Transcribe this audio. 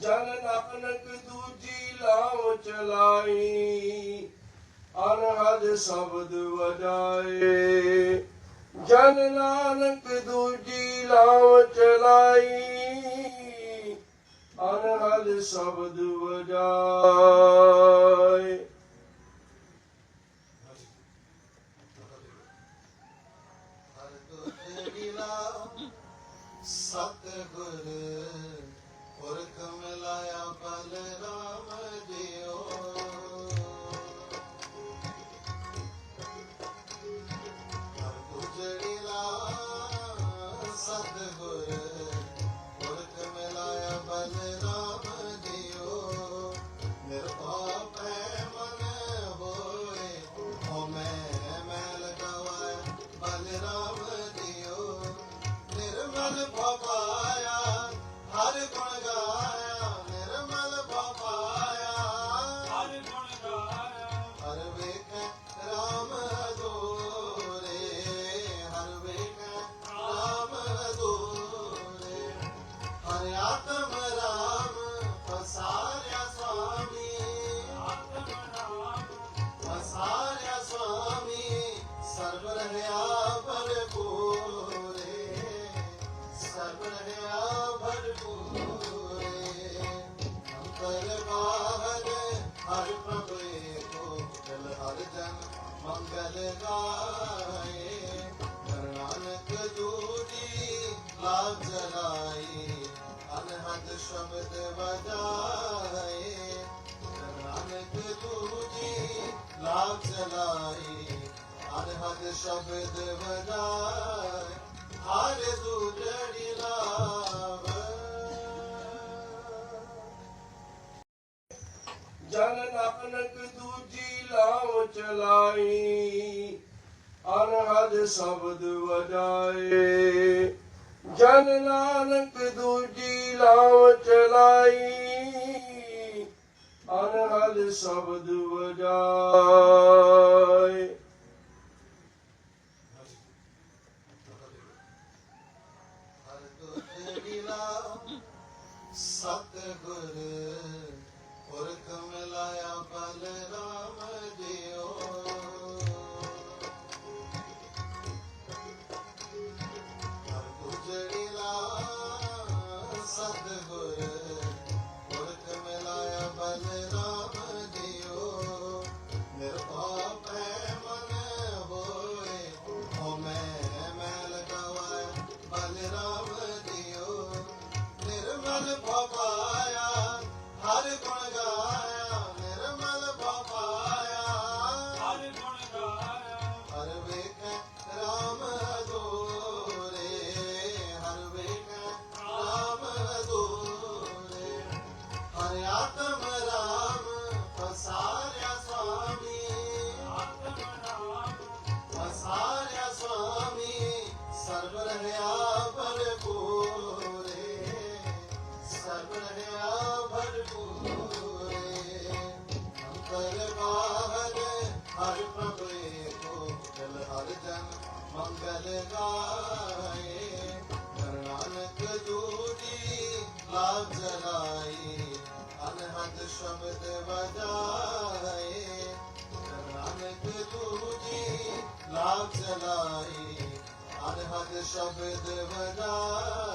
ਜਨ ਨਾਨਕ ਦੂਜੀ ਲਾਮ ਚਲਾਈ, ਅਨਹਦ ਸ਼ਬਦ ਵਜਾਏ। ਜਨ ਨਾਨਕ ਦੂਜੀ ਲਾਮ ਚਲਾਈ, ਅਨਹਦ ਸ਼ਬਦ ਵਜਾਏ। ਸਤਿਗੁਰ ਪੁਰਖ ਅੰਤਰ ਬਾਹਰ ਹਰ ਪ੍ਰਭ ਏਕੋ ਜਲ ਹਰ ਜਨ ਮੰਗਲ ਗਾਏ। ਹਰ ਨਾਨਕ ਜੂਜੀ ਲਾਭ ਜਲਾਈ ਅਨਹਦ ਸ਼ਬਦ ਵਜਾਏ। ਹਰ ਨਾਨਕ ਜੂਜੀ ਲਾਭ ਜਲਾਈ ਅਨਹਦ ਸ਼ਬਦ ਵਜਾਏ। ਜਨ ਨਾਨਕ ਦੂਜੀ ਲਾਮ ਚਲਾਈ, ਅਨਹਦ ਸ਼ਬਦ ਵਜਾਏ। ਜਨ ਨਾਨਕ ਦੂਜੀ ਲਾਮ ਚਲਾਈ, ਅਨਹਦ ਸ਼ਬਦ ਵਜਾਏ। ਸਤਿਗੁਰ ਹਰ ਪ੍ਰਭ ਏਕੋ ਜਲ ਹਰ ਜਨ ਮੰਗਲ ਗਾਏ। ਹਰ ਨਾਨਕ ਲਾਭ ਜਲਾਈ ਅਨਹਦ ਸ਼ਬਦ ਵਜਾਏ। ਹਰ ਨਾਨਕ ਜੂਜੀ ਲਾਭ ਜਲਾਈ ਅਨਹਦ ਸ਼ਬਦ ਵਜਾਏ।